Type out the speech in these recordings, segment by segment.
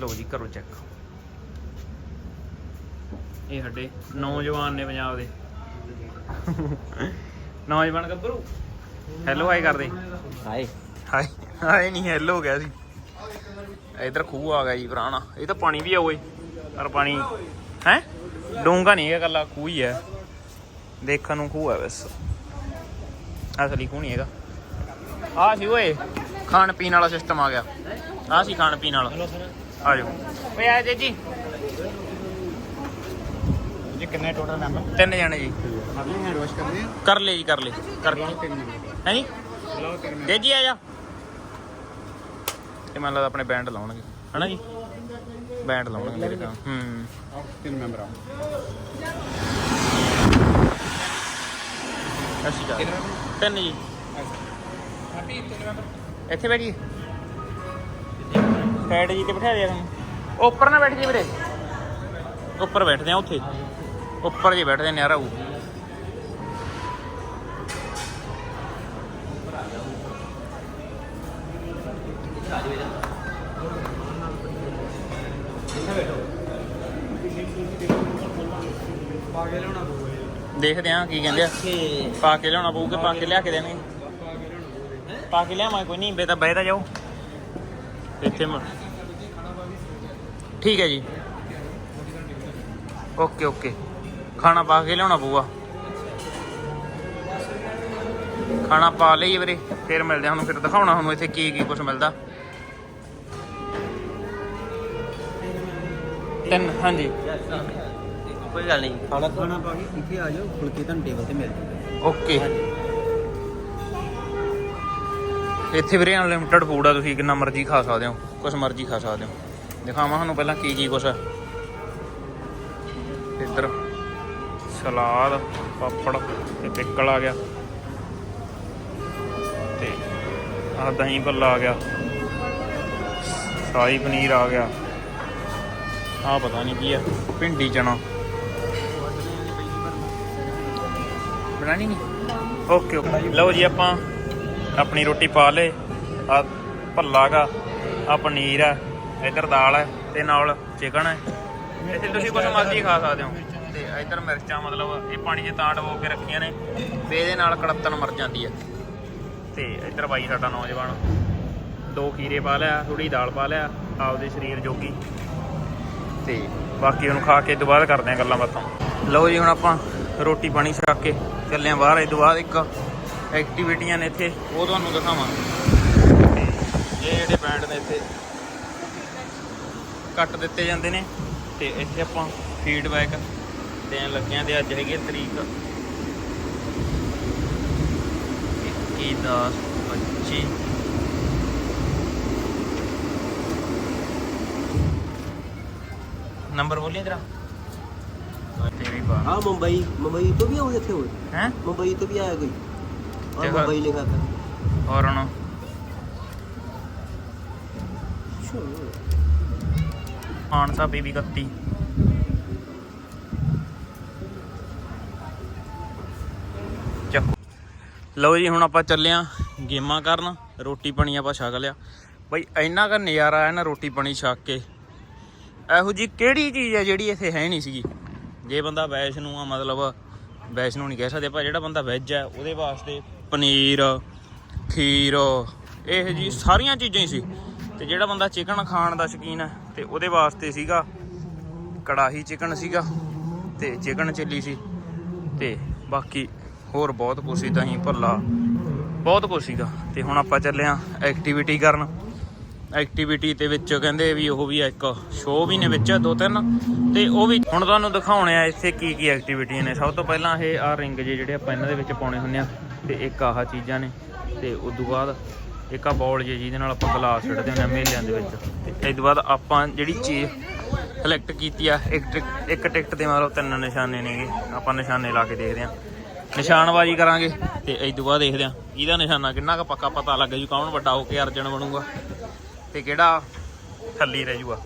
ਲਓ ਜੀ ਕਰੋ ਚੈੱਕ ਇਹ ਸਾਡੇ ਨੌਜਵਾਨ ਨੇ ਪੰਜਾਬ ਦੇ। ਨੌਜਵਾਨ ਗੱਭਰੂ। ਹੈਲੋ ਹਾਈ ਕਰਦੇ। ਹਾਏ ਹਾਏ ਹਾਏ ਨਹੀਂ ਹੈਲੋ ਹੋ ਗਿਆ ਸੀ ਇਧਰ ਖੂਹ ਆ ਗਿਆ ਜੀ ਪੁਰਾਣਾ। ਇਹ ਤਾਂ ਪਾਣੀ ਵੀ ਆ ਓਏ। ਪਰ ਪਾਣੀ ਹੈ? ਡੂੰਗਾ ਨਹੀਂ ਹੈਗਾ ਕੱਲਾ ਖੂਹ ਹੀ ਹੈ। ਦੇਖਣ ਨੂੰ ਖੂਹ ਹੈ ਬਸ। ਅਸਲੀ ਖੂਹ ਨਹੀਂ ਹੈਗਾ। ਆ ਸੀ ਓਏ ਖਾਣ ਪੀਣ ਵਾਲਾ ਸਿਸਟਮ ਆ ਗਿਆ। ਆ ਸੀ ਖਾਣ ਪੀਣ ਵਾਲਾ। ਆ ਜਾਓ ਓਏ ਆ ਜੀ ਜੀ। ਜੀ ਕਿੰਨੇ ਟੋਟਲ ਮੈਂਬਰ ਤਿੰਨ ਜਣੇ ਜੀ। ਆਪਣੇ ਹੈਂਡ ਵਾਸ਼ ਕਰਦੇ ਆ? ਕਰ ਲੈ ਜੀ ਕਰ ਲੈ ਕਰ ਤਿੰਨ ਹੈ ਜੀ? ਲਓ ਤਿੰਨ ਜੀ ਜੀ ਆ ਜਾ। ਇਹ ਮੈਨੂੰ ਲੱਗਦਾ ਆਪਣੇ ਬੈਂਡ ਲਾਉਣਗੇ। ਹਨਾ ਜੀ? ਬੈਂਡ ਲਾਉਣਗੇ ਮੇਰੇ ਤਾਂ। ਹੂੰ। ਤਿੰਨ ਮੈਂਬਰ ਆਓ। ਅਸੀਂ ਤਿੰਨ ਜੀ। ਹੈਪੀ ਤਿੰਨ ਮੈਂਬਰ ਇੱਥੇ ਬੈਠੀਏ ਸਾਈਡ ਜੀ ਤੇ ਬਿਠਾ ਦਿਆ ਤੁਹਾਨੂੰ ਉੱਪਰ ਨਾ ਬੈਠ ਜੀ ਵੀਰੇ। ਉੱਪਰ ਬੈਠਦੇ ਆ ਉੱਥੇ। ਉੱਪਰ ਜੀ ਬੈਠਦੇ ਨਿਆਰਾ ਹੋਊ ਦੇਖਦੇ ਆ ਕੀ ਕਹਿੰਦੇ ਆ। ਪਾ ਕੇ ਲਿਆਉਣਾ ਪਊਗਾ ਪਾ ਕੇ ਲਿਆ ਕੇ ਦੇਣਗੇ। ਪਾ ਕੇ ਲਿਆਵਾਂ ਕੋਈ ਨਹੀਂ ਬੇਟਾ ਬਹਿ ਤਾਂ ਜਾਓ। ਇੱਥੇ ਮ ਠੀਕ ਹੈ ਜੀ। Okay okay. ਖਾਣਾ ਪਾ ਕੇ ਲਿਆਉਣਾ ਪਊਗਾ। ਖਾਣਾ ਪਾ ਲਈਏ ਵੀਰੇ ਫਿਰ ਮਿਲਦੇ ਹਾਂ ਹੁਣ ਫਿਰ ਦਿਖਾਉਣਾ ਤੁਹਾਨੂੰ ਇੱਥੇ ਕੀ ਕੀ ਕੁਝ ਮਿਲਦਾ। ਤਿੰਨ ਹਾਂਜੀ। ਕੋਈ ਗੱਲ ਨਹੀਂ। ਖਾਣਾ ਖਾਣਾ ਪਾ ਕੇ ਇੱਥੇ ਆ ਜਾਓ ਫੁਲਕੇ ਤੁਹਾਨੂੰ ਟੇਬਲ ਤੇ ਮਿਲ ਜੂਗੇ ਓਕੇ। ਇੱਥੇ ਵੀਰੇ ਅਨਲਿਮਿਟਡ ਫੂਡ ਆ ਤੁਸੀਂ ਕਿੰਨਾ ਮਰਜ਼ੀ ਖਾ ਸਕਦੇ ਹੋ ਕੁਛ ਮਰਜ਼ੀ ਖਾ ਸਕਦੇ ਹੋ। ਦਿਖਾਵਾਂ ਤੁਹਾਨੂੰ ਪਹਿਲਾਂ ਕੀ ਕੀ ਕੁਛ ਇੱਧਰ ਸਲਾਦ, ਪਾਪੜ ਤੇ ਪਿੱਕਲ ਆ ਗਿਆ। ਤੇ ਆਹ ਦਹੀਂ ਭੱਲਾ ਆ ਗਿਆ। ਸ਼ਾਹੀ ਪਨੀਰ ਆ ਗਿਆ। ਆਹ ਪਤਾ ਨਹੀਂ ਕੀ ਹੈ ਭਿੰਡੀ ਚਣਾ ਬਣਾਣੀ ਨਹੀਂ? Okay okay. ਲਓ ਜੀ ਆਪਾਂ ਆਪਣੀ ਰੋਟੀ ਪਾ ਲੇ ਆ ਭੱਲਾ ਗਾ ਆ ਪਨੀਰ ਹੈ ਇੱਧਰ ਦਾਲ ਹੈ ਤੇ ਨਾਲ ਚਿਕਨ ਹੈ। ਇੱਥੇ ਤੁਸੀਂ ਕੁਝ ਮਰਜ਼ੀ ਖਾ ਸਕਦੇ ਹੋ। ਤੇ ਇੱਧਰ ਮਿਰਚਾਂ ਮਤਲਬ ਇਹ ਪਾਣੀ 'ਚ ਤਾਂ ਡਬੋ ਕੇ ਰੱਖੀਆਂ ਨੇ ਤੇ ਇਹਦੇ ਨਾਲ ਕੜੱਤਨ ਮਰ ਜਾਂਦੀ ਹੈ। ਤੇ ਇੱਧਰ ਬਾਈ ਸਾਡਾ ਨੌਜਵਾਨ ਦੋ ਖੀਰੇ ਪਾ ਲਿਆ ਥੋੜੀ ਦਾਲ ਪਾ ਲਿਆ ਆਪਦੇ ਸਰੀਰ ਜੋਗੀ। ਤੇ ਬਾਕੀ ਉਹਨੂੰ ਖਾ ਕੇ ਦੁਬਾਰਾ ਕਰਦੇ ਆ ਗੱਲਾਂ ਬਾਤਾਂ। ਲਓ ਜੀ ਹੁਣ ਆਪਾਂ ਰੋਟੀ ਪਾਣੀ ਛਕ ਕੇ ਚੱਲੇ ਆ ਬਾਹਰ ਇਹ ਤੋਂ ਬਾਅਦ ਇੱਕ ਐਕਟੀਵਿਟੀਆਂ ਨੇ ਇੱਥੇ ਉਹ ਤੁਹਾਨੂੰ ਦਿਖਾਵਾਂ ਇਹ ਜਿਹੜੇ ਬੈਂਡ ਨੇ ਇੱਥੇ ਕੱਟ ਦਿੱਤੇ ਜਾਂਦੇ ਨੇ ਤੇ ਇੱਥੇ ਆਪਾਂ ਫੀਡਬੈਕ ਦੇਣ ਲੱਗੇ ਆ ਤੇ ਅੱਜ ਹੈਗੀ ਹੈ ਤਰੀਕ 21 10 25 ਨੰਬਰ ਬੋਲੀਏ ਤੇਰਾ ਤੇ ਵੀ ਪਾ हाँ मुंबई मुंबई तो भी आओ थे वो ਹੈ मुंबई तो भी आया कोई और देखो। मुंबई लिखा था ਔਰ ਹੁਣ ਮਾਨਸਾ ਬੀਬੀ 31 ਲਓ ਜੀ, ਹੁਣ ਆਪਾਂ ਚੱਲੇ ਆਂ ਗੇਮਾਂ ਕਰਨ। ਰੋਟੀ ਪਾਣੀ ਆਪਾਂ ਛਕ ਲਿਆ। ਬਈ, ਇੰਨਾ ਕੁ ਨਜ਼ਾਰਾ ਆਇਆ ਨਾ ਰੋਟੀ ਪਾਣੀ ਛਕ ਕੇ। ਇਹੋ ਜੀ ਕਿਹੜੀ ਚੀਜ਼ ਹੈ ਜਿਹੜੀ ਇੱਥੇ ਹੈ ਨਹੀਂ ਸੀਗੀ? ਜੇ ਬੰਦਾ ਵੈਸ਼ਨੂੰ ਆ, ਮਤਲਬ ਵੈਸ਼ਨੂੰ ਨਹੀਂ ਕਹਿ ਸਕਦੇ ਪਰ ਜਿਹੜਾ ਬੰਦਾ ਵੈਜ ਹੈ, ਉਹਦੇ ਵਾਸਤੇ ਪਨੀਰ, ਖੀਰ, ਇਹ ਜੀ ਸਾਰੀਆਂ ਚੀਜ਼ਾਂ ਹੀ ਸੀ। ਤੇ ਜਿਹੜਾ ਬੰਦਾ ਚਿਕਨ ਖਾਣ ਦਾ ਸ਼ੌਕੀਨ ਹੈ ਤੇ ਉਹਦੇ ਵਾਸਤੇ ਸੀਗਾ ਕੜਾਹੀ ਚਿਕਨ ਸੀਗਾ ਤੇ ਚਿਕਨ ਚਿੱਲੀ ਸੀ ਤੇ ਬਾਕੀ ਹੋਰ ਬਹੁਤ ਕੁਛ ਸੀ, ਦਹੀਂ, ਭੱਲਾ, ਬਹੁਤ ਕੁਛ ਸੀਗਾ। ਤੇ ਹੁਣ ਆਪਾਂ ਚੱਲੇ ਆ ਐਕਟੀਵਿਟੀ ਕਰਨ। ਐਕਟੀਵਿਟੀ ਦੇ ਵਿੱਚ ਕਹਿੰਦੇ ਵੀ ਉਹ ਵੀ ਇੱਕ ਸ਼ੋਅ ਵੀ ਨੇ ਵਿੱਚ, ਦੋ ਤਿੰਨ। ਤੇ ਉਹ ਵੀ ਹੁਣ ਤੁਹਾਨੂੰ ਦਿਖਾਉਣੇ ਆ ਇੱਥੇ ਕੀ ਕੀ ਐਕਟੀਵਿਟੀਆਂ ਨੇ। ਸਭ ਤੋਂ ਪਹਿਲਾਂ ਇਹ ਆ ਰਿੰਗ ਜੇ ਜਿਹੜੇ ਆਪਾਂ ਇਹਨਾਂ ਦੇ ਵਿੱਚ ਪਾਉਣੇ ਹੁੰਦੇ ਆ, ਤੇ ਇੱਕ ਆਹ ਚੀਜ਼ਾਂ ਨੇ, ਤੇ ਉਸ ਤੋਂ ਬਾਅਦ ਇੱਕ ਆ ਬਾਲ ਜੇ ਜਿਹਦੇ ਨਾਲ ਆਪਾਂ ਗਲਾਸ ਛੱਡਦੇ ਹੁੰਦੇ ਆ ਮੇਲਿਆਂ ਦੇ ਵਿੱਚ। ਤੇ ਇਸ ਤੋਂ ਬਾਅਦ ਆਪਾਂ ਜਿਹੜੀ ਚੀਜ਼ ਸਿਲੈਕਟ ਕੀਤੀ ਆ, ਇੱਕ ਟਿਕ- ਇੱਕ ਟਿਕਟ ਦੇ ਮਤਲਬ ਤਿੰਨ ਨਿਸ਼ਾਨੇ ਨੇਗੇ, ਆਪਾਂ ਨਿਸ਼ਾਨੇ ਲਾ ਕੇ ਦੇਖਦੇ ਆ ਨਿਸ਼ਾਨਬਾਜ਼ੀ ਕਰਾਂਗੇ ਤੇ ਇਸ ਤੋਂ ਬਾਅਦ ਦੇਖਦੇ ਆ ਇਹਦਾ ਨਿਸ਼ਾਨਾ ਕਿੰਨਾ ਕੁ ਪੱਕਾ ਪਤਾ ਲੱਗ ਜੂ, ਕੌਣ ਵੱਡਾ ਹੋ ਕੇ ਅਰਜਨ ਬਣੂਗਾ ਤੇ ਕਿਹੜਾ ਥੱਲੀ ਰਹਿ ਜੂਗਾ।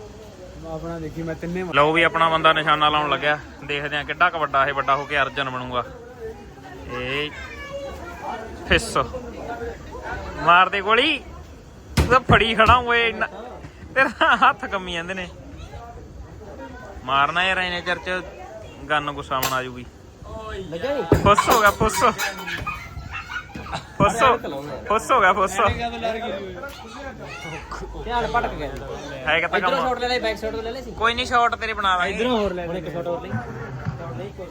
ਆਪਣਾ ਦੇਖੀ ਮੈਂ ਤਿੰਨੇ ਲਓ ਵੀ ਆਪਣਾ ਬੰਦਾ ਨਿਸ਼ਾਨਾ ਲਾਉਣ ਲੱਗਿਆ, ਦੇਖਦੇ ਆ ਕਿੱਡਾ ਕੁ ਵੱਡਾ ਇਹ ਵੱਡਾ ਹੋ ਕੇ ਅਰਜਨ ਬਣੂਗਾ। ਇਹ ਫਿਸ। ਮਾਰ ਦੇ ਗੋਲੀ। ਤੂੰ ਤਾਂ ਫੜੀ ਖੜਾ ਓਏ ਇੰਨਾ। ਤੇਰਾ ਹੱਥ ਕੰਮੀ ਜਾਂਦੇ ਨੇ। ਮਾਰਨਾ ਯਾਰ ਇਹਨੇ ਚਰਚ। ਗੰਨ ਗੁੱਸਾ ਬਣਾ ਜੂਗੀ। ਲੱਗਾ ਨਹੀਂ ਫੁੱਸ ਹੋ ਗਿਆ ਫੁੱਸ ਫੁੱਸ ਹੋ। ਫੁੱਸ ਹੋ ਗਿਆ ਫੁੱਸ ਧਿਆਨ ਭਟਕ ਗਿਆ। ਹੈ ਕਿਤਾ ਇਧਰੋਂ ਕੰਮ ਸ਼ਾਟ ਲੈ ਲੈ ਬੈਕ ਸ਼ਾਟ ਲੈ ਲੈ ਸੀ? ਕੋਈ ਨਹੀਂ ਸ਼ਾਟ ਤੇਰੇ ਬਣਾ ਦਾਂਗੇ। ਇਧਰੋਂ ਹੋਰ ਲੈ ਹੁਣ ਇੱਕ ਸ਼ਾਟ ਹੋਰ ਲਈ। ਨਹੀਂ ਕੋਈ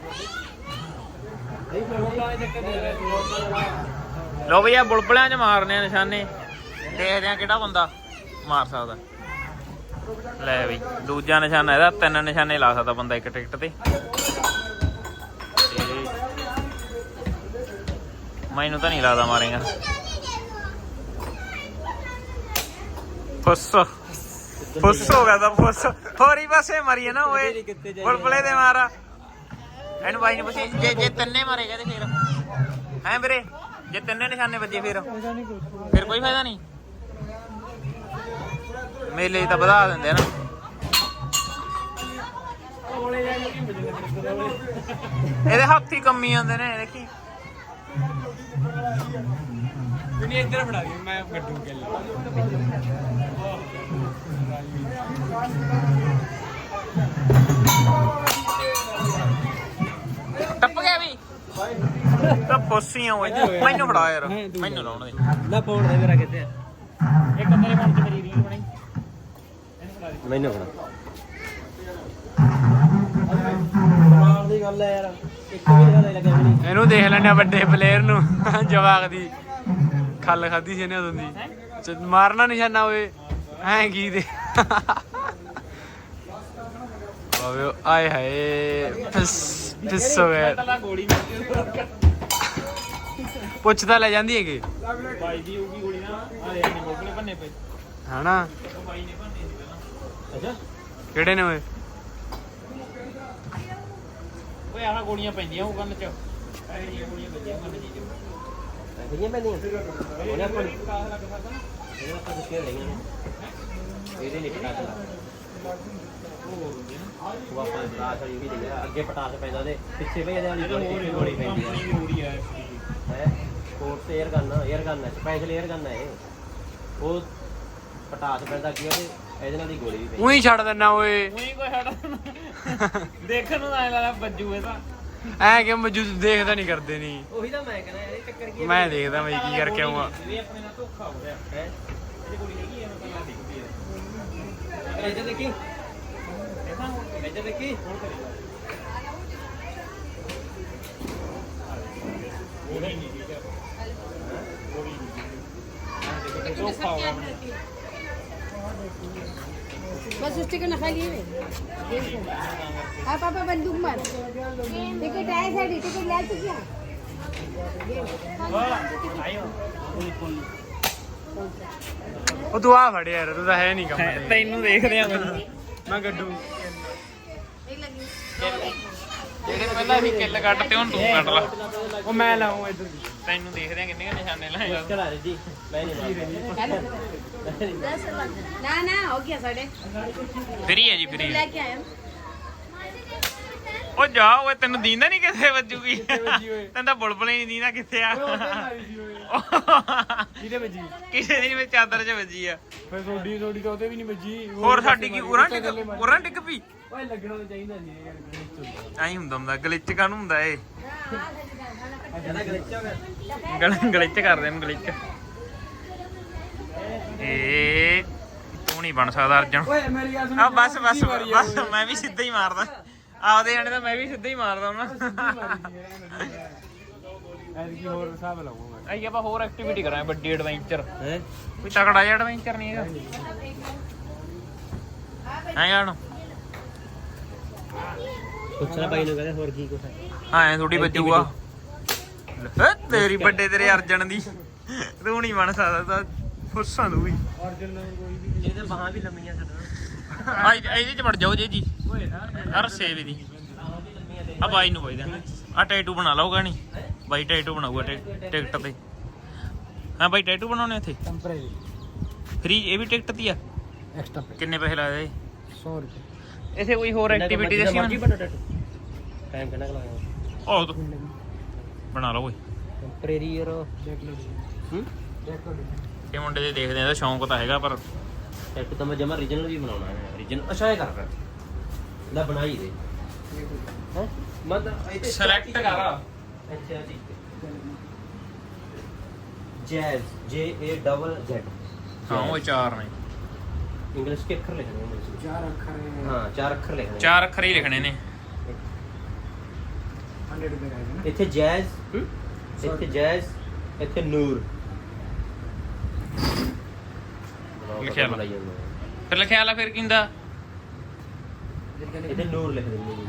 ਲੋ ਬਈ ਆ ਬੁਲਬੁਲਿਆਂ 'ਚ ਮਾਰਨੇ ਆ ਨਿਸ਼ਾਨੇ। ਦੇਖਦੇ ਆ ਕਿਹੜਾ ਬੰਦਾ ਮਾਰ ਸਕਦਾ। ਲੈ ਬਈ, ਦੂਜਾ ਨਿਸ਼ਾਨਾ ਇਹਦਾ, ਤਿੰਨ ਨਿਸ਼ਾਨੇ ਲਾ ਸਕਦਾ ਬੰਦਾ ਇੱਕ ਟਿਕਟ ਤੇ ਮੈਨੂੰ ਤਾਂ ਨਹੀਂ ਲੱਗਦਾ ਮਾਰੇਗਾ। ਫੁੱਸ। ਫੁੱਸ ਹੋ ਗਿਆ ਤਾਂ ਫੁੱਸ। ਹੋਰੀ ਪਾਸੇ ਮਾਰੀਏ ਨਾ ਓਏ। ਬੁਲਬੁਲੇ ਦੇ ਮਾਰਾ। ਇਹਨੂੰ ਬਾਈ ਨੇ ਪੁੱਛੇ, ਜੇ ਜੇ ਤਿੰਨੇ ਮਾਰੇਗਾ ਤੇ ਫਿਰ। ਹੈ ਵੀਰੇ? ਜੇ ਤਿੰਨੇ ਨਿਸ਼ਾਨੇ ਵੱਜੇ ਫਿਰ? ਫਿਰ ਕੋਈ ਫਾਇਦਾ ਨਹੀਂ। ਮੇਲੇ ਤਾਂ ਵਧਾ ਦਿੰਦੇ ਨਾ। ਇਹਦੇ ਹੱਥ ਹੀ ਕੰਮੀ ਜਾਂਦੇ ਨੇ ਦੇਖੀ। ਨਹੀਂ ਇੱਧਰ ਫੜਾ ਦੇ ਮੈਂ ਗੱਡੂ ਗੱਲ ਟੱਪ ਗਿਆ ਵੀ। ਤਾਂ ਫੋਸੀਆਂ ਓਏ ਮੈਨੂੰ ਫੜਾ ਯਾਰ। ਮੈਨੂੰ ਲਾਉਣ ਦੇ। ਨਾ ਫੋਨ ਦੇ ਮੇਰਾ ਕਿੱਥੇ ਆ? ਇੱਕ ਤੇਰੇ ਫੋਨ 'ਚ ਮੇਰੀ ਰੀਲ ਬਣੀ। ਮੈਨੂੰ ਫੜਾ। ਕਮਾਲ ਦੀ ਗੱਲ ਹੈ ਯਾਰ। ਇੱਕ ਵੀ ਗੱਲ ਲੱਗਿਆ ਵੀ ਨਹੀਂ। ਇਹਨੂੰ ਦੇਖ ਲੈਣੇ ਵੱਡੇ ਪਲੇਅਰ ਨੂੰ। ਜਵਾਕ ਦੀ। ਖੱਲ ਖਾਦੀ ਸੀ ਇਹਨੇ ਉਦੋਂ ਦੀ। ਮਾਰਨਾ ਨਿਸ਼ਾਨਾ ਓਏ। ਐਂ ਕੀ ਦੇ। ਆਵੇ ਆਏ ਹਾਏ। ਫਿਸ ਫਿਸ ਹੋ ਗਿਆ। ਗੋਲੀ ਪੁੱਛਦਾ ਲੈ ਜਾਂਦੀ ਹੈਗੇ। ਬਾਈ ਦੀ ਹੋਊਗੀ ਗੋਲੀ ਨਾ ਆ ਦੇ ਨਹੀਂ ਬੋਲਨੇ ਭੰਨੇ ਪਏ। ਹਨਾ? ਉਹ ਬਾਈ ਨੇ ਭੰਨੇ ਸੀ ਪਹਿਲਾਂ। ਅੱਛਾ। ਕਿਹੜੇ ਨੇ ਓਏ? ਓਏ ਆਹ ਗੋਲੀਆਂ ਪੈਂਦੀਆਂ ਉਹ ਕੰਨ 'ਚ। ਇਹ ਜਿਹੀਆਂ ਗੋਲੀਆਂ ਪੈਂਦੀਆਂ ਕੰਨ 'ਚ ਕਿੰਨੀਆਂ ਪੈਂਦੀਆਂ ਉਹਨੇ ਆਪਾਂ ਨੇ ਇਹਦੇ ਨਹੀਂ ਪਟਾ ਚਲਾ ਉਹ ਆਪਾਂ ਪਟਾਸ ਵਾਲੀ ਵੀ ਦੇ ਅੱਗੇ ਪਟਾਸ ਪੈਂਦਾ ਤੇ ਪਿੱਛੇ ਭਈ ਇਹਦੇ ਵਾਲੀ ਗੋਲੀ ਪਿੱਛੇ ਪੈਂਦੀ ਹੈ? ਕੋਰਟ ਤੇ 에ਅਰ ਗਨ 에ਅਰ ਗਨ ਹੈ ਸਪੈਸ਼ਲ 에ਅਰ ਗਨ ਹੈ ਇਹ। ਉਹ ਪਟਾਸ ਪੈਂਦਾ ਕੀ ਉਹਦੇ ਇਹਦੇ ਨਾਲ ਦੀ ਗੋਲੀ ਵੀ ਪੈਂਦੀ। ਉਹੀ ਛੱਡ ਦਿੰਦਾ ਓਏ। ਉਹੀ ਕੋਈ ਹਟਾ ਦੇਖਣ ਨੂੰ ਐ ਲੱਗਦਾ ਬੱਜੂ ਇਹ ਤਾਂ। ਐ ਕਿ ਮਜੂ ਦੇਖਦਾ ਨਹੀਂ ਕਰਦੇ ਨਹੀਂ ਉਹੀ ਤਾਂ ਮੈਂ ਕਹਿੰਦਾ ਇਹ ਚੱਕਰ ਕੀ ਮੈਂ ਦੇਖਦਾ ਮੈਂ ਕੀ ਕਰਕੇ ਆਉਂਗਾ ਇਹ ਆਪਣੇ ਨਾਲ ਧੋਖਾ ਹੋ ਰਿਹਾ ਹੈ? ਇਹਦੀ ਗੋਲੀ ਹੈਗੀ ਇਹਨੂੰ ਪਹਿਲਾਂ ਦੇਖਦੀ ਹੈ ਇੱਧਰ ਦੇਖੀ। ਇੱਧਰ ਦੇਖੀ। ਹੁਣ ਕਰੇਗਾ ਉਹ ਨਹੀਂ ਗਿਆ ਆਪਣੇ बस उस टिकट नखा लिए हाँ पापा बंदूक मार टिकट आए साड़ी टिकट ले तो क्या ਉਹ ਤੂੰ ਆ ਫੜ ਯਾਰ ਤੂੰ ਤਾਂ ਹੈ ਨਹੀਂ ਕੰਮ ਤੇ। ਤੈਨੂੰ ਦੇਖਦੇ ਆ ਮੈਨੂੰ ਮੈਂ ਗੱਡੂ ਜਿਹੜੇ ਪਹਿਲਾਂ ਅਸੀਂ ਕਿੱਲ ਕੱਟ ਤੇ ਹੁਣ ਤੂੰ ਕੱਟ ਲਾ। ਉਹ ਮੈਂ ਲਾਉਂ ਇੱਧਰ ਤੈਨੂੰ ਦੇਖਦੇ ਆ ਕਿੰਨੇ ਨਿਸ਼ਾਨੇ ਲਾਏ ਮੁਸ਼ਕਲ ਆ ਰਹੀ ਜੀ। ਮੈਂ ਨਹੀਂ ਨਾ ਨਾ ਹੋ ਗਿਆ ਸਾਡੇ। ਫਰੀ ਹੈ ਜੀ ਫਰੀ ਲੈ ਕੇ ਆਇਆ। ਉਹ ਜਾ ਓਏ ਤੈਨੂੰ ਦੀਂਦਾ ਨਹੀਂ ਕਿੱਥੇ ਵੱਜੂਗੀ ਤੈਨੂੰ ਤਾਂ ਬੁਲਬੁਲ ਨਹੀਂ ਦੀਂਦਾ ਕਿੱਥੇ ਆ। ਕਿਹਦੇ ਵੱਜੀ? ਕਿਸੇ ਦੀ ਵਿੱਚ ਚਾਦਰ 'ਚ ਵੱਜੀ ਆ। ਫਿਰ ਥੋੜੀ ਥੋੜੀ ਤਾਂ ਵੀ ਨਹੀਂ ਵੱਜੀ। ਹੋਰ ਸਾਡੀ ਕੀ ਉਰਾਂ ਟਿਕ ਉਰਾਂ ਟਿਕ ਪਈ? ਓਏ ਲੱਗਣਾ ਤਾਂ ਚਾਹੀਦਾ ਸੀ ਯਾਰ ਐਂ ਹੁੰਦਾ ਹੁੰਦਾ ਗਲਿਚ ਕਾਨੂੰ ਹੁੰਦਾ ਏ ਗਲਿਚ ਹੋ ਗਿਆ ਗਲ ਗਲਿਚ ਕਰਦੇ ਨੂੰ ਗਲਿਚ। ਏ ਤੂੰ ਨਹੀਂ ਬਣ ਸਕਦਾ ਅਰਜਨ। ਓਏ ਮੇਰੀ ਗੱਲ ਸੁਣ ਆ ਬਸ ਬਸ ਬਸ ਮੈਂ ਵੀ ਸਿੱਧਾ ਹੀ ਮਾਰਦਾ। ਆਪਦੇ ਜਾਣੇ ਤਾਂ ਮੈਂ ਵੀ ਸਿੱਧਾ ਹੀ ਮਾਰਦਾ ਹੁਣ। ਐਤਕੀ ਹੋਰ ਹਿਸਾਬ ਲਾਉਂਗਾ ਆਈ ਆਪਾਂ ਹੋਰ ਐਕਟੀਵਿਟੀ ਕਰਾਂ ਵੱਡੀ ਐਡਵੈਂਚਰ ਹੈ? ਕੋਈ ਤਕੜਾ ਜਿਹਾ ਐਡਵੈਂਚਰ ਨਹੀਂ ਹੈਗਾ? ਹਾਂ ਯਾਰ? ਪੁੱਛਣਾ ਬਾਈ ਨੂੰ ਕਹਿੰਦੇ ਹੋਰ ਕੀ ਕੁਛ ਹੈ ਹਾਂ ਐ ਥੋੜੀ ਵੱਜੂਗਾ। ਹੈ ਤੇਰੀ ਵੱਡੇ ਤੇਰੇ ਅਰਜਨ ਦੀ। ਤੂੰ ਨਹੀਂ ਬਣ ਸਕਦਾ ਤਾਂ ਫੁੱਸਾਂ ਤੂੰ ਵੀ। ਅਰਜਨ ਨੂੰ ਕੋਈ ਵੀ ਇਹਦੇ ਬਾਹਾਂ ਵੀ ਲੰਮੀਆਂ ਛੱਡਣਾ ਆ ਇਹਦੇ ਚ ਵੜ ਜਾਓ ਜੀ ਜੀ। ਹਰ ਸੇਵ ਦੀ। ਆ ਬਾਈ ਨੂੰ ਪੁੱਛਦਾ ਆ। ਟੈਟੂ ਬਣਾ ਲਓਗਾ ਨਹੀਂ? ਬਾਈ ਟੈਟੂ ਬਣਾਊਗਾ ਟਿਕਟ ਤੇ। ਹਾਂ ਬਾਈ ਟੈਟੂ ਬਣਾਉਣੇ ਇੱਥੇ? ਟੈਂਪਰੇਰੀ ਫ੍ਰੀ ਇਹ ਵੀ ਟਿਕਟ ਦੀ ਆ? ਐਕਸਟਰਾ ਕਿੰਨੇ ਪੈਸੇ ਲੱਗਦੇ 100 ਰੁਪਏ। ਇੱਥੇ ਕੋਈ ਹੋਰ ਐਕਟੀਵਿਟੀ ਮੈਨੂੰ ਬਣਾ ਟੈਟੂ। ਟਾਈਮ ਕਿੰਨਾ ਲਾਇਆ ਉਹ ਤੂੰ। ਬਣਾ ਲਓ ਓਏ ਟੈਂਪਰੇਰੀ ਯਾਰ ਦੇਖ ਲਓ। ਹੂੰ? ਦੇਖ ਲਓ। ਇਹ ਮੁੰਡੇ ਦੇ ਦੇਖਦੇ ਆ ਇਹਦਾ ਸ਼ੌਂਕ ਤਾਂ ਹੈਗਾ ਪਰ ਟੈਟੂ ਤਾਂ ਮੈਂ ਜਮਾ origignal ਵੀ ਬਣਾਉਣਾ ਹੈ। Origignal ਅੱਛਾ ਇਹ ਕਰ ਫਿਰ। ਲੈ ਬਣਾਈ ਦੇ। ਹੈ? ਮਤਲਬ ਇਹ ਤੇ ਸਿਲੈਕਟ ਕਰ। ਅੱਛਾ ਜੀ। ਜੈਜ਼ ਜੇ ਏ ਡਬਲ ਜ਼ੈਡ ਹਾਂ ਉਹ ਚਾਰ ਨੇ। ਇੰਗਲਿਸ਼ ਕੇ ਅੱਖਰ ਲਿਖਣੇ ਨੇ ਚਾਰ ਅੱਖਰ ਹਾਂ ਚਾਰ ਅੱਖਰ ਲਿਖਣੇ ਚਾਰ ਅੱਖਰ ਹੀ ਲਿਖਣੇ ਨੇ। ਇੱਥੇ ਜੈਜ਼ ਇੱਥੇ ਜੈਜ਼ ਇੱਥੇ ਨੂਰ। ਲਿਖਿਆ ਜਾਂਦਾ। ਫਿਰ ਲਿਖਿਆ ਲਾ ਫਿਰ ਕਿੰਦਾ? ਇਹਦੇ ਨੂਰ ਲਿਖ ਦਿੰਦੇ ਨੇ।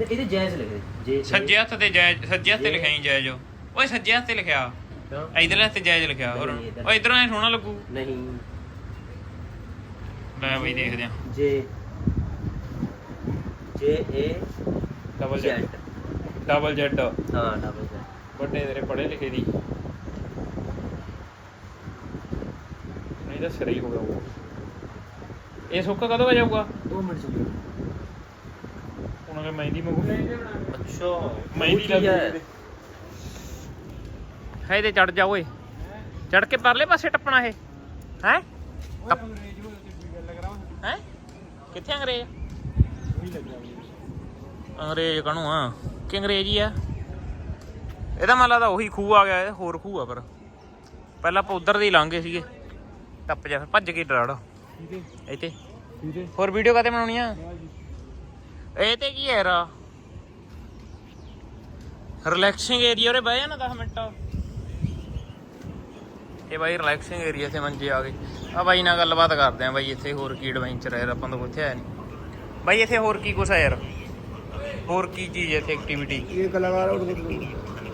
ਇਹਦੇ ਜੈਜ਼ ਲਿਖ ਦੇ ਜੇ ਸੱਜੇ ਹੱਥ ਤੇ ਜਾਇਜ਼ ਸੱਜੇ ਹੱਥ ਤੇ ਲਿਖਾਈ ਜਾਇਜ਼ ਓਏ ਸੱਜੇ ਹੱਥ ਤੇ ਲਿਖਿਆ। ਕਿਉਂ? ਇਧਰਲੇ ਹੱਥ ਤੇ ਜਾਇਜ਼ ਲਿਖਿਆ। ਹੋਰ। ਓਏ ਇਧਰੋਂ ਐ ਸੋਹਣਾ ਲੱਗੂ। ਨਹੀਂ। ਲੈ ਬਈ ਦੇਖਦੇ ਆ ਜੇ J A double Z double Z ਹਾਂ ਡਬਲ ਜ਼ੈਡ ਵੱਡੇ ਤੇਰੇ ਪੜੇ ਲਿਖੇ ਦੀ। ਨਹੀਂ ਤਾਂ ਸਿਰ ਹੀ ਹੋ ਗਿਆ ਉਹ। ਇਹ ਸੁੱਕ ਕਦੋਂ ਵਜਾਊਗਾ 2 ਮਿੰਟ ਚ ਹੁਣ ਅਗਰ ਮਹਿੰਦੀ ਮੰਗੂ। ਅੱਛਾ ਮਹਿੰਦੀ ਉਹ ਕੀ ਹੈ? ਲੱਗੂ ਹੈ ਤੇ ਚੜ ਜਾ ਓਏ। ਚੜ ਕੇ ਪਰਲੇ ਪਾਸੇ ਟੱਪਣਾ ਇਹ। ਹੈ? ਹੈ? ਕਿੱਥੇ ਅੰਗਰੇਜ਼? ਅੰਗਰੇਜ਼ ਕਹਣੂ ਆ? ਕਿ ਅੰਗਰੇਜ਼ ਆ? ਇਹਦਾ ਮਨ ਲੱਗਦਾ ਉਹੀ ਖੂਹ ਆ ਗਿਆ ਇਹ ਹੋਰ ਖੂਹ ਆ ਪਰ। ਪਹਿਲਾਂ ਆਪਾਂ ਉਧਰ ਦੇ ਲੰਘੇ ਸੀਗੇ। ਟੱਪ ਜਾ ਫਿਰ ਭੱਜ ਕੇ ਡਰਾੜ। ਇੱਥੇ। ਹੋਰ ਵੀਡੀਓ ਕਾਤੇ ਬਣਾਉਣੀ ਆ? ਇਹ ਤੇ ਕੀ ਹੈ ਰਾ ਰਿਲੈਕਸਿੰਗ ਏਰੀਆ ਉਰੇ ਬਹਿ ਜਾ ਨਾ 10 ਮਿੰਟ। ਇਹ ਬਾਈ ਰਿਲੈਕਸਿੰਗ ਏਰੀਆ ਤੇ ਮੰਜੇ ਆ ਗਏ। ਆ ਬਾਈ ਨਾਲ ਗੱਲਬਾਤ ਕਰਦੇ ਆ ਬਾਈ ਇੱਥੇ ਹੋਰ ਕੀ ਐਡਵੈਂਚਰ ਹੈ ਯਾਰ ਆਪਾਂ ਤਾਂ ਆਇਆ ਨਹੀਂ ਬਾਈ ਇੱਥੇ ਹੋਰ ਕੀ ਕੁਛ ਹੈ ਯਾਰ? ਹੋਰ ਕੀ ਚੀਜ਼ ਹੈ ਇੱਥੇ ਐਕਟੀਵਿਟੀ ਇਹ ਕਲਾਕਾਰ ਉੜ ਦੇ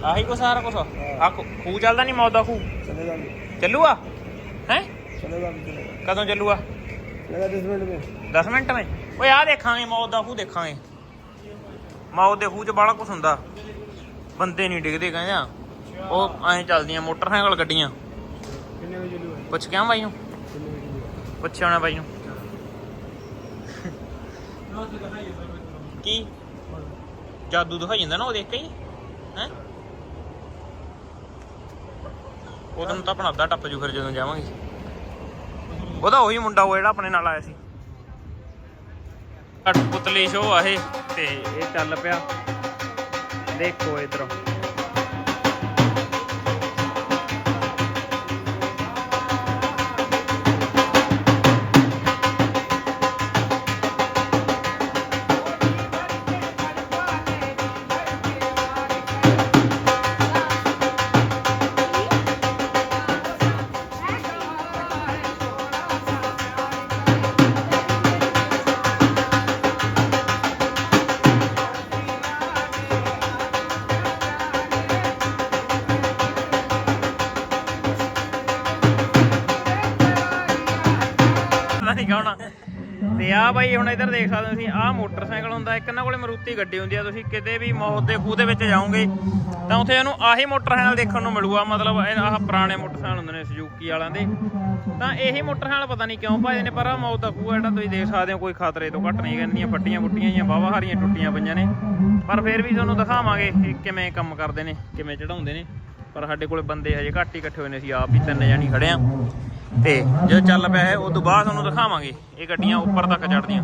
ਆਹੀ ਕੁਛ ਸਾਰਾ ਕੁਛ? ਆ ਖੂ ਚੱਲਦਾ ਨਹੀਂ ਮੌਤ ਦਾ ਖੂ ਚਲੇਗਾ ਚੱਲੂਗਾ ਹੈ? ਚਲੇਗਾ ਚਲੇਗਾ ਕਦੋਂ ਚੱਲੂਗਾ ਚਲੇਗਾ 10 ਮਿੰਟ ਵਿੱਚ। 10 ਮਿੰਟ ਵਿੱਚ? ਓਏ ਆ ਦੇਖਾਂਗੇ ਮੌਤ ਦਾ ਖੂਹ ਦੇਖਾਂਗੇ। ਮੌਤ ਦੇ ਖੂਹ 'ਚ ਬੜਾ ਕੁਛ ਹੁੰਦਾ। ਬੰਦੇ ਨਹੀਂ ਡਿੱਗਦੇ ਕਹਿੰਦੇ ਆ। ਉਹ ਐਂ ਚੱਲਦੀਆਂ ਮੋਟਰਸਾਈਕਲ ਗੱਡੀਆਂ। ਕਿੰਨੇ ਵਜੇ ਚੱਲੂ ਪੁੱਛ ਕੇ ਆ ਬਾਈ ਨੂੰ? ਪੁੱਛਿਆ ਹੋਣਾ ਬਾਈ ਨੂੰ। ਕੀ? ਜਾਦੂ ਦਿਖਾਈ ਜਾਂਦਾ ਨਾ ਉਹ ਦੇਖ ਕੇ ਹੀ। ਹੈ? ਉਦੋਂ ਤਾਂ ਆਪਣਾ ਅੱਧਾ ਟੱਪ ਜੂ ਫਿਰ ਜਦੋਂ ਜਾਵਾਂਗੇ। ਉਹਦਾ ਉਹੀ ਮੁੰਡਾ ਉਹ ਜਿਹੜਾ ਆਪਣੇ ਨਾਲ ਆਇਆ ਸੀ। ਕਠਪੁਤਲੀ ਸ਼ੋਅ ਆ ਇਹ। ਤੇ ਇਹ ਚੱਲ ਪਿਆ। ਦੇਖੋ ਇਧਰੋਂ। ਹੁਣ ਇੱਧਰ ਦੇਖ ਸਕਦੇ ਹੋ ਤੁਸੀਂ, ਆਹ ਮੋਟਰਸਾਈਕਲ ਹੁੰਦਾ, ਇੱਕ ਇਹਨਾਂ ਕੋਲੇ ਮਰੂਤੀ ਗੱਡੀ ਹੁੰਦੀ ਆ, ਤੁਸੀਂ ਕਿਤੇ ਵੀ ਮੌਤ ਦੇ ਖੂਹ ਦੇ ਵਿੱਚ ਜਾਓਗੇ, ਤਾਂ ਉੱਥੇ ਇਹਨੂੰ ਆਹੀ ਮੋਟਰਸਾਈਕਲ ਦੇਖਣ ਨੂੰ ਮਿਲੂਗਾ, ਮਤਲਬ ਆਹ ਪੁਰਾਣੇ ਮੋਟਰਸਾਈਕਲ ਹੁੰਦੇ ਨੇ ਸੁਜ਼ੂਕੀ ਵਾਲਿਆਂ ਦੇ, ਤਾਂ ਇਹੀ ਮੋਟਰਸਾਈਕਲ ਪਤਾ ਨਹੀਂ ਕਿਉਂ ਭਾਜਦੇ ਨੇ, ਪਰ ਆ ਮੌਤ ਦਾ ਖੂਹ ਆ ਜਿਹੜਾ ਤੁਸੀਂ ਦੇਖ ਸਕਦੇ ਹੋ, ਕੋਈ ਖਤਰੇ ਤੋਂ ਘੱਟ ਨਹੀਂ ਗੰਨੀਆਂ ਫੱਟੀਆਂ ਫੁੱਟੀਆਂ ਜਾਂ ਬਾਵਾ ਹਾਰੀਆਂ ਟੁੱਟੀਆਂ ਪਈਆਂ ਨੇ, ਪਰ ਫਿਰ ਵੀ ਤੁਹਾਨੂੰ ਦਿਖਾਵਾਂਗੇ ਕਿਵੇਂ ਕੰਮ ਕਰਦੇ ਨੇ, ਕਿਵੇਂ ਚੜਾਉਂਦੇ ਨੇ, ਪਰ ਸਾਡੇ ਕੋਲੇ ਬੰਦੇ ਹਜੇ ਘੱਟ ਹੀ ਇਕੱਠੇ ਹੋਏ ਨੇ, ਅਸੀਂ ਆਪ ਹੀ ਤਿੰਨ ਜਾਨੀ ਖੜੇ ਆ ਤੇ ਜਦੋਂ ਚੱਲ ਪਿਆ ਹੈ ਉਸ ਤੋਂ ਬਾਅਦ ਤੁਹਾਨੂੰ ਦਿਖਾਵਾਂਗੇ, ਇਹ ਗੱਡੀਆਂ ਉੱਪਰ ਤੱਕ ਚੜਦੀਆਂ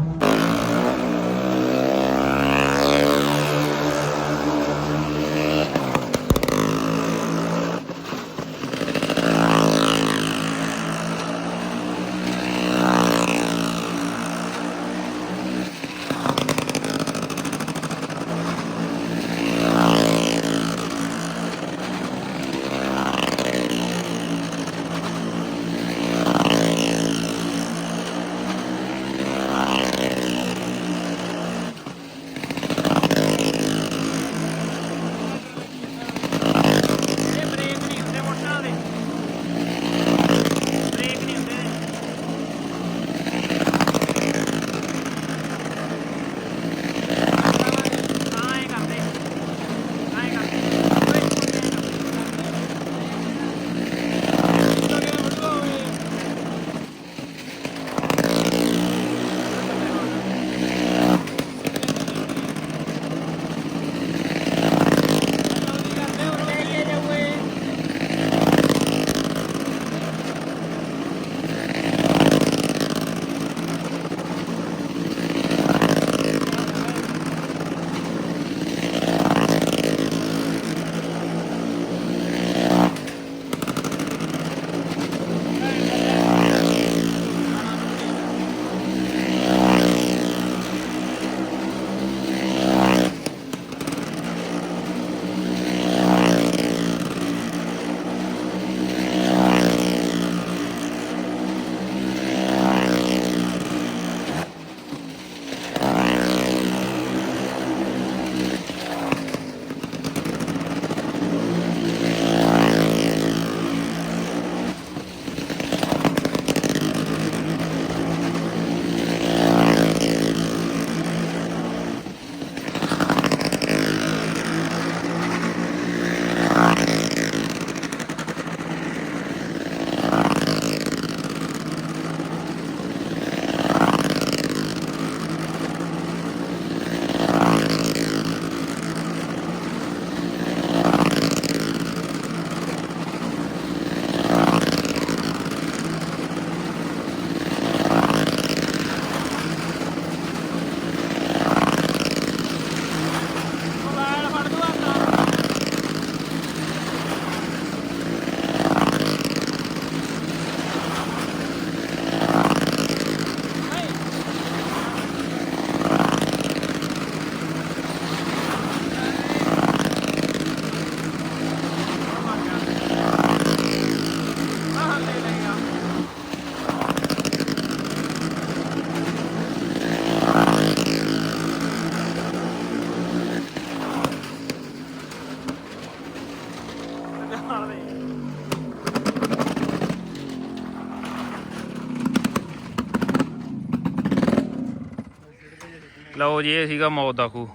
ਲਓ ਜੀ ਇਹ ਸੀਗਾ ਮੌਤ ਦਾ ਖੂਹ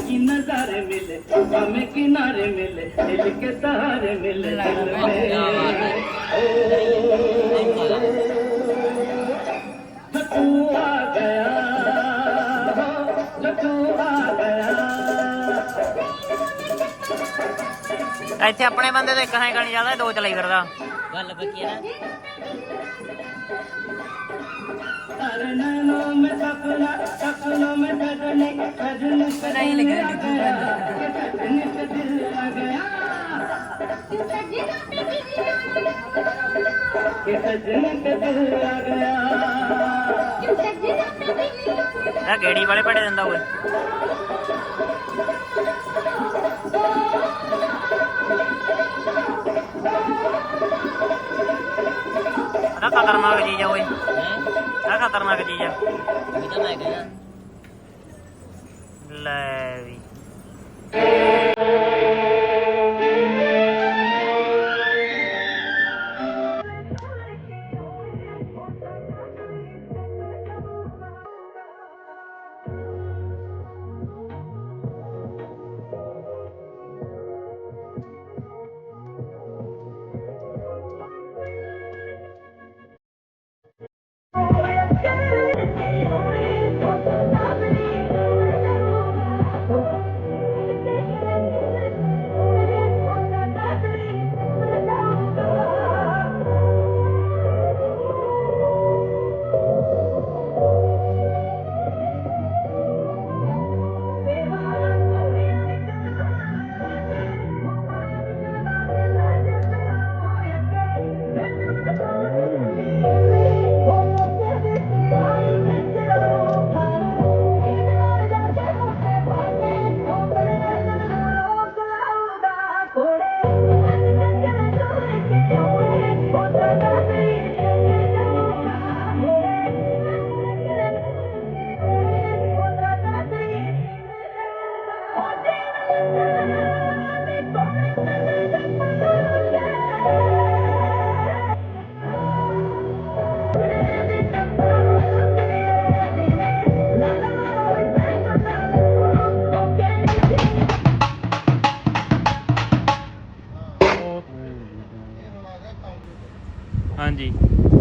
की नजारे मिले हमें किनारे मिले दिल के सहारे मिले दिल में जो तू आ गया जो तू आ गया ਇੱਥੇ ਆਪਣੇ ਬੰਦੇ ਤਾਂ ਇੱਕ ਹੈ ਗਾਣੀ ਚੱਲਦਾ ਦੋ ਚਲਾਈ ਫਿਰਦਾ ਗੱਲ ਪੱਕੀ ਹੈ ਨਾ तारे नैनों में सपना सपनों में सजने सजने से दिल आ गया सजने से दिल आ गया कि सजने से दिल आ गया ਇਹ ਗੇੜੀ ਵਾਲੇ ਪੜੇ ਦਿੰਦਾ ਓਏ ਆ ਖਤਰਨਾਕ ਚੀਜ਼ ਆ ਓਏ ਹੈ ਆ ਖਤਰਨਾਕ ਚੀਜ਼ ਆ। ਇਹ ਤਾਂ ਮੈਂ ਕਹਿਆ ਲੈ ਵੀ।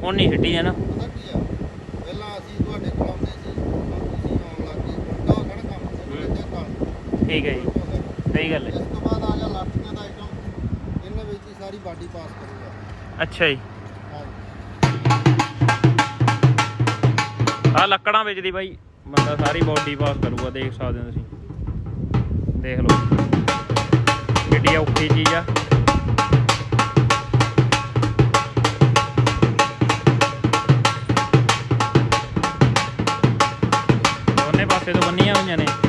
ਹੁਣ ਨਹੀਂ ਛੱਡੀ ਹੈ ਨਾ। ਪਤਾ ਕੀ ਆ? ਪਹਿਲਾਂ ਅਸੀਂ ਤੁਹਾਡੇ ਕੋਲ ਆਉਂਦੇ ਸੀ ਹੁਣ ਤੁਸੀਂ ਆਉਣ ਲੱਗ ਗਏ। ਉਲਟਾ ਹੋ ਗਿਆ ਨਾ ਕੰਮ ਤੇ ਤੇ ਕੰਮ ਠੀਕ ਹੈ ਜੀ। ਸਹੀ ਗੱਲ ਇਸ ਹੈ ਤੋਂ ਬਾਅਦ ਆ ਗਿਆ ਲਾਠੀਆਂ ਦਾ ਆਈਟਮ ਇਹਨੇ ਵਿੱਚ ਹੀ ਸਾਰੀ ਬਾਡੀ ਪਾਸ ਕਰੂਗਾ ਅੱਛਾ ਜੀ। ਹਾਂਜੀ। ਆ ਲੱਕੜਾਂ ਵੇਚਦੀ ਬਾਈ। ਬੰਦਾ ਸਾਰੀ ਬਾਡੀ ਪਾਸ ਕਰੂਗਾ ਦੇਖ ਸਕਦੇ ਹੋ ਤੁਸੀਂ। ਦੇਖ ਲਓ। ਕਿੱਡੀ ਔਖੀ ਚੀਜ਼ ਆ। ਦੋਨੇ ਪਾਸੇ ਤੋਂ ਬੰਨੀਆਂ ਹੋਈਆਂ ਨੇ।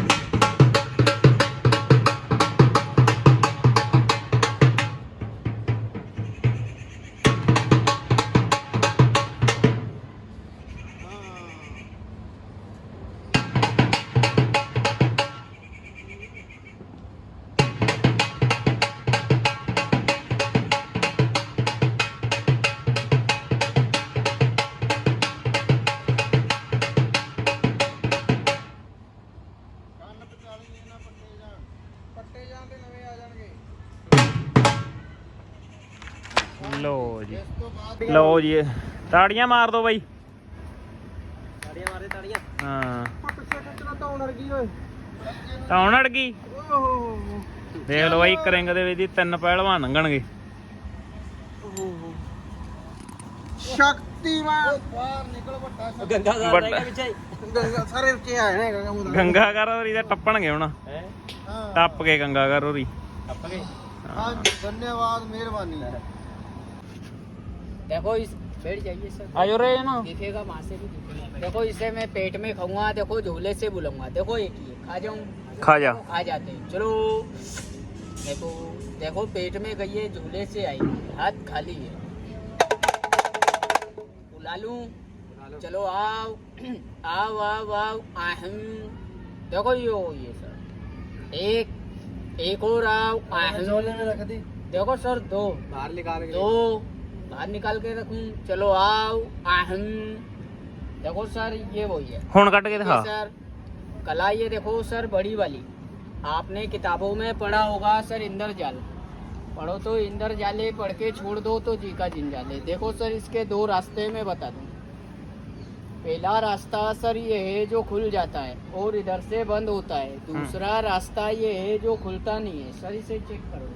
ਲਓ ਜੀ ਇਹ। ਤਾੜੀਆਂ ਮਾਰ ਦੋ ਬਾਈ। ਤਾੜੀਆਂ ਮਾਰਦੇ ਤਾੜੀਆਂ। ਹਾਂ। ਪਿੱਛੇ ਖਿੱਚਣਾ ਤਾਂ ਉਣੜ ਗਈ ਓਏ। ਤਾਂ ਹੁਣ ਅੜ ਗਈ? ਓਹੋ। ਦੇਖ ਲਓ ਬਾਈ ਇੱਕ ਰਿੰਗ ਦੇ ਵਿੱਚ ਦੀ ਤਿੰਨ ਪਹਿਲਵਾਨ ਲੰਘਣਗੇ। ਸ਼ਕਤੀਮਾਨ। ਬਾਹਰ ਨਿਕਲ ਸ਼ਕਤੀ। ਗੰਗਾ ਰਹਿ ਗਿਆ ਸਾਰੇ ਉੱਤੇ ਆਏ ਨੇ ਗੰਗਾ ਉਹਦਾ ਗੰਗਾ ਕਰ ਹੋਰੀ ਦਾ ਟੱਪਣਗੇ ਹੁਣ। ਹੈ? ਹਾਂ ਟੱਪ ਕੇ ਗੰਗਾ ਕਰ ਹੋਰੀ। ਟੱਪ ਗਏ ਹਾਂ। ਧੰਨਵਾਦ ਮਿਹਰਬਾਨੀ। देखो इस बैठ जाइए सर। आयो रहे ना। दिखेगा वहाँ से भी देखो इसे मैं पेट में खाऊँगा देखो झूले से बुलाऊँगा देखो एक ही खा जाऊँ? खा जा। खा जाते हैं। चलो। देखो देखो पेट में गई है झूले से आई हाथ खाली है। बुला लूँ? चलो आओ। आओ आओ आओ। आहम। देखो ये हो ये सर। एक एक और आओ। आहम। देखो सर दो। बाहर निकाल दो। बाहर निकाल के रखूँ चलो आओ आहन देखो सर ये वही है फ़ोन कट सर कला ये देखो सर बड़ी वाली। आपने किताबों में पढ़ा होगा सर इंदर जाल। पढ़ो तो इंदर जाले पढ़ के छोड़ दो तो जी का जिन जाले। देखो सर इसके दो रास्ते में बता दू। पहला रास्ता सर ये है जो खुल जाता है और इधर से बंद होता है। दूसरा रास्ता ये है जो खुलता नहीं है। सर इसे चेक करो।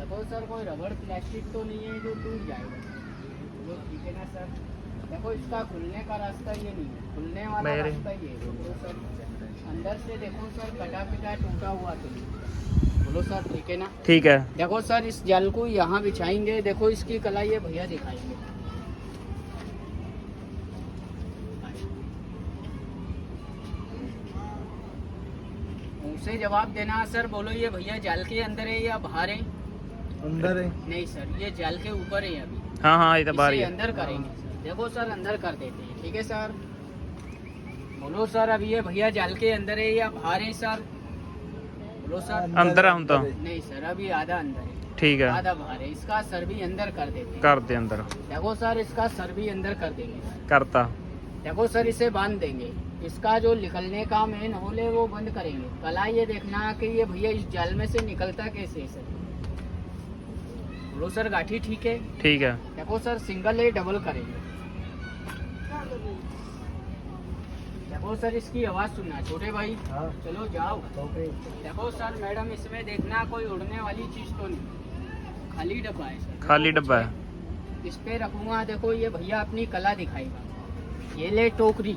देखो सर कोई रबड़ प्लास्टिक तो नहीं है जो टूट जाएगा बोलो ठीक है ना सर? देखो इसका खुलने का रास्ता ये नहीं है। खुलने वाला रास्ता ये है। सर अंदर से देखो सर कटा पिटा टूटा हुआ तो बोलो सर ठीक है ना? ठीक है। देखो सर इस जल को यहाँ बिछाएँगे। देखो इसकी कला ये भैया दिखाएँगे। उसे जवाब देना सर। बोलो ये भैया जाल के अंदर है या बाहर है? अंदर है। नहीं सर ये जल के ऊपर है अभी। हाँ हाँ ये तो बाहर ही अंदर करेंगे देखो सर अंदर कर देते हैं। ठीक है सर? बोलो सर अभी ये भैया जल के अंदर है या बाहर है सर? बोलो सर। अंदर है तो। नहीं सर अभी आधा अंदर है। ठीक है। आधा बाहर है। इसका सर भी अंदर कर देते कर दे अंदर। देखो सर इसका सर भी अंदर कर देंगे करता। देखो सर इसे बाँध देंगे। इसका जो निकलने का मेन होल है वो बंद करेंगे। कला ये देखना कि ये भैया इस जाल में से निकलता कैसे है सर। लो सर गाठी ठीक है? ठीक है। देखो सर सिंगल है डबल करेंगे। देखो सर इसकी आवाज़ सुनना छोटे भाई। हाँ। चलो जाओ। देखो सर मैडम इसमें देखना कोई उड़ने वाली चीज़ तो नहीं। खाली डब्बा है सर। खाली डब्बा है। इस पे रखूँगा देखो ये भैया अपनी कला दिखाएगा। ये ले टोकरी।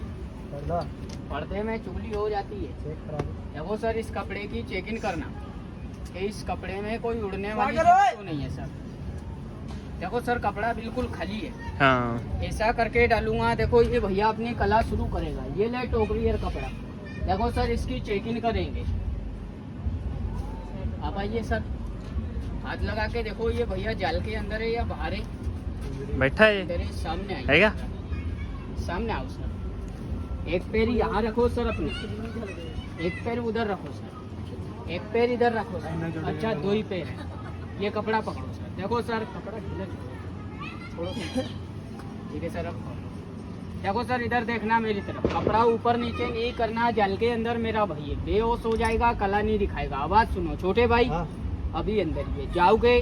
पर्दे। में चुगली हो जाती है। देखो सर इस कपड़े की चेक इन करना इस कपड़े में कोई उड़ने वाली चीज़ तो नहीं है सर। देखो सर कपड़ा बिल्कुल खाली है। हाँ। ऐसा करके डालूँगा देखो ये भैया अपनी कला शुरू करेगा। ये ले टोकरियर कपड़ा। देखो सर इसकी चेक इन करेंगे। आप आइए सर। हाथ लगा के देखो ये भैया जाल के अंदर है या बाहर है? बैठा है। तेरे सामने है क्या सामने आओ सर। एक पैर यहाँ रखो सर अपने। एक पैर उधर रखो सर। एक पैर इधर रखो सर। अच्छा दो ही पैर। है ये कपड़ा पकड़ो सर। देखो सर कपड़ा छोड़ो ठीक है सर अब देखो सर इधर देखना मेरी तरफ़। कपड़ा ऊपर नीचे नहीं करना जल के अंदर मेरा भाई है। बेहोश हो जाएगा कला नहीं दिखाएगा। आवाज़ सुनो छोटे भाई। अभी अंदर ही है। जाओगे?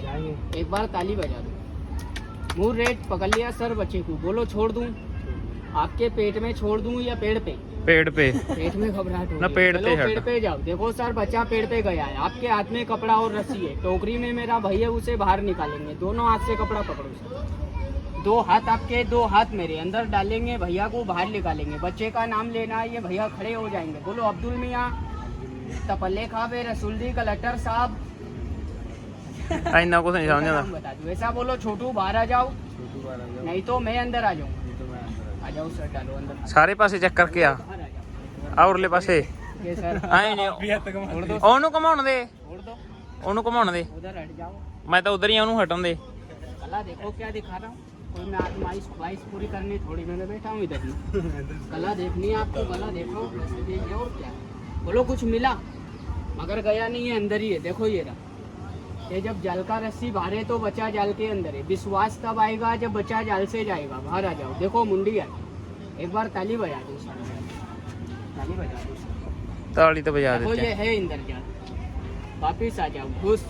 एक बार ताली बजा दो। मुँह रेट पकड़ लिया सर बच्चे को। बोलो छोड़ दूँ? आपके पेट में छोड़ दूँ या पेड़ पे? पेड़ पे। पेट में घबराहट ना पेड़ पे पेड़ पे जाओ। देखो सर बच्चा पेड़ पे गया है। आपके हाथ में कपड़ा और रस्सी है। टोकरी में मेरा भैया उसे बाहर निकालेंगे। दोनों हाथ से कपड़ा पकड़ो सर। दो हाथ आपके दो हाथ मेरे। अंदर डालेंगे भैया को बाहर निकालेंगे। बच्चे का नाम लेना है ये भैया खड़े हो जाएँगे। बोलो अब्दुल मियाँ तपल्ले खाबे रसुलदी कलेक्टर साहब। तो बता दू। ऐसा बोलो छोटू बाहर आ जाओ। नहीं तो मैं अंदर आ जाऊँगा। आ जाओ सर डालो अंदर ਸਾਰੇ ਪਾਸੇ ਚੈੱਕ ਕਰਕੇ ਆ बाहर आ जाओ ਆ ਉਰਲੇ ਪਾਸੇ ये सर ਐ ਨਹੀਂ छोड़ दो ਉਹਨੂੰ ਘਮਾਉਣ ਦੇ छोड़ दो ਉਹਨੂੰ ਘਮਾਉਣ ਦੇ उधर हट जाओ ਮੈਂ ਤਾਂ ਉਧਰ ਹੀ ਆ, ਉਹਨੂੰ ਹਟਣ ਦੇ कला देखो क्या दिखा रहा हूँ कोई मैं तुम्हारी ख्वाहिश पूरी करनी थोड़ी मैंने बैठा हूँ इधर ही कला देखनी है आपको कला देखो देखिए और क्या बोलो कुछ मिला मगर गया नहीं है अंदर ही है देखो ये रहा ये जब जल का रस्सी बाहर है तो बच्चा जाल के अंदर है विश्वास तब आएगा जब बच्चा जाल से जाएगा बाहर आ जाओ देखो मुंडी आई एक बार ताली बजा दो सर ताली बजा दो सर ਤਾਲੀ ਤਾਂ ਵਜਾ देखो ये ਦਿੱਤੇ है इंदर जाल वापिस आ जाओ घुस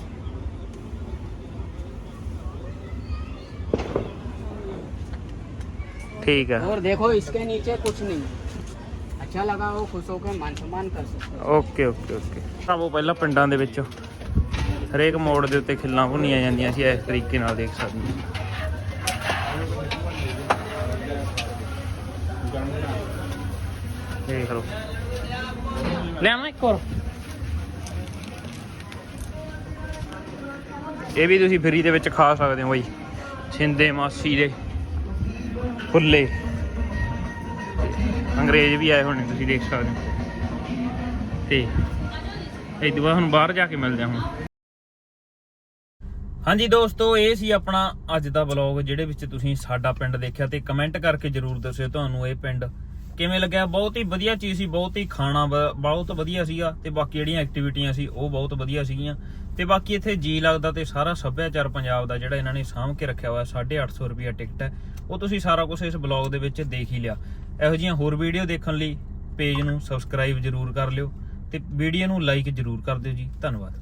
ਠੀਕ ਹੈ और देखो इसके नीचे कुछ नहीं है अच्छा लगा हो खुश होकर मान सम्मान कर सकते हो ਓਕੇ ਓਕੇ ਓਕੇ ਭਰਾਵੋ ਪਹਿਲਾਂ ਪਿੰਡਾਂ ਦੇ ਵਿੱਚ ਹਰੇਕ ਮੋੜ ਦੇ ਉੱਤੇ ਖਿੱਲਾਂ ਭੁੰਨੀਆਂ ਜਾਂਦੀਆਂ ਸੀ, ਇਸ ਤਰੀਕੇ ਨਾਲ ਦੇਖ ਸਕਦੇ ਹੋ। ਦੇਖ ਲਓ। ਲਿਆਵਾਂ ਇੱਕ ਹੋਰ। ਇਹ ਵੀ ਤੁਸੀਂ ਫਰੀ ਦੇ ਵਿੱਚ ਖਾ ਸਕਦੇ ਹੋ ਬਾਈ। ਛਿੰਦੇ ਮਾਸੀ ਦੇ ਫੁੱਲੇ। ਅੰਗਰੇਜ਼ ਵੀ ਆਏ ਹੋਣੇ, ਤੁਸੀਂ ਦੇਖ ਸਕਦੇ ਹੋ। ਤੇ ਇਹ ਤੋਂ ਬਾਅਦ ਹੁਣ ਬਾਹਰ ਜਾ ਕੇ ਮਿਲਦੇ ਹਾਂ ਹੁਣ। ਹਾਂਜੀ ਦੋਸਤੋ, ਇਹ ਸੀ ਆਪਣਾ ਅੱਜ ਦਾ ਵਲੌਗ ਜਿਹੜੇ ਵਿੱਚ ਤੁਸੀਂ ਸਾਡਾ ਪਿੰਡ ਦੇਖਿਆ ਤੇ ਕਮੈਂਟ ਕਰਕੇ ਜਰੂਰ ਦੱਸਿਓ ਤੁਹਾਨੂੰ ਇਹ ਪਿੰਡ ਕਿਵੇਂ ਲੱਗਿਆ। ਬਹੁਤ ਹੀ ਵਧੀਆ ਚੀਜ਼ ਸੀ, ਬਹੁਤ ਹੀ ਖਾਣਾ ਬ- ਬਹੁਤ ਵਧੀਆ ਸੀਗਾ ਤੇ ਬਾਕੀ ਜਿਹੜੀਆਂ ਐਕਟੀਵਿਟੀਆਂ ਸੀ, ਉਹ ਬਹੁਤ ਵਧੀਆ ਸੀਗੀਆਂ। ਤੇ ਬਾਕੀ ਇੱਥੇ ਜੀ ਲੱਗਦਾ ਤੇ ਸਾਰਾ ਸੱਭਿਆਚਾਰ ਪੰਜਾਬ ਦਾ ਜਿਹੜਾ ਇਹਨਾਂ ਨੇ ਸਾਂਭ ਕੇ ਰੱਖਿਆ ਹੋਇਆ 850 ਰੁਪਿਆ ਟਿਕਟ ਹੈ। ਉਹ ਤੁਸੀਂ ਸਾਰਾ ਕੁਝ ਇਸ ਬਲੌਗ ਦੇ ਵਿੱਚ ਦੇਖ ਹੀ ਲਿਆ। ਇਹੋ ਜਿਹੀਆਂ ਹੋਰ ਵੀਡੀਓ ਦੇਖਣ ਲਈ ਪੇਜ ਨੂੰ ਸਬਸਕ੍ਰਾਈਬ ਜਰੂਰ ਕਰ ਲਿਓ ਤੇ ਵੀਡੀਓ ਨੂੰ ਲਾਈਕ ਜਰੂਰ ਕਰ ਦਿਓ ਜੀ। ਧੰਨਵਾਦ।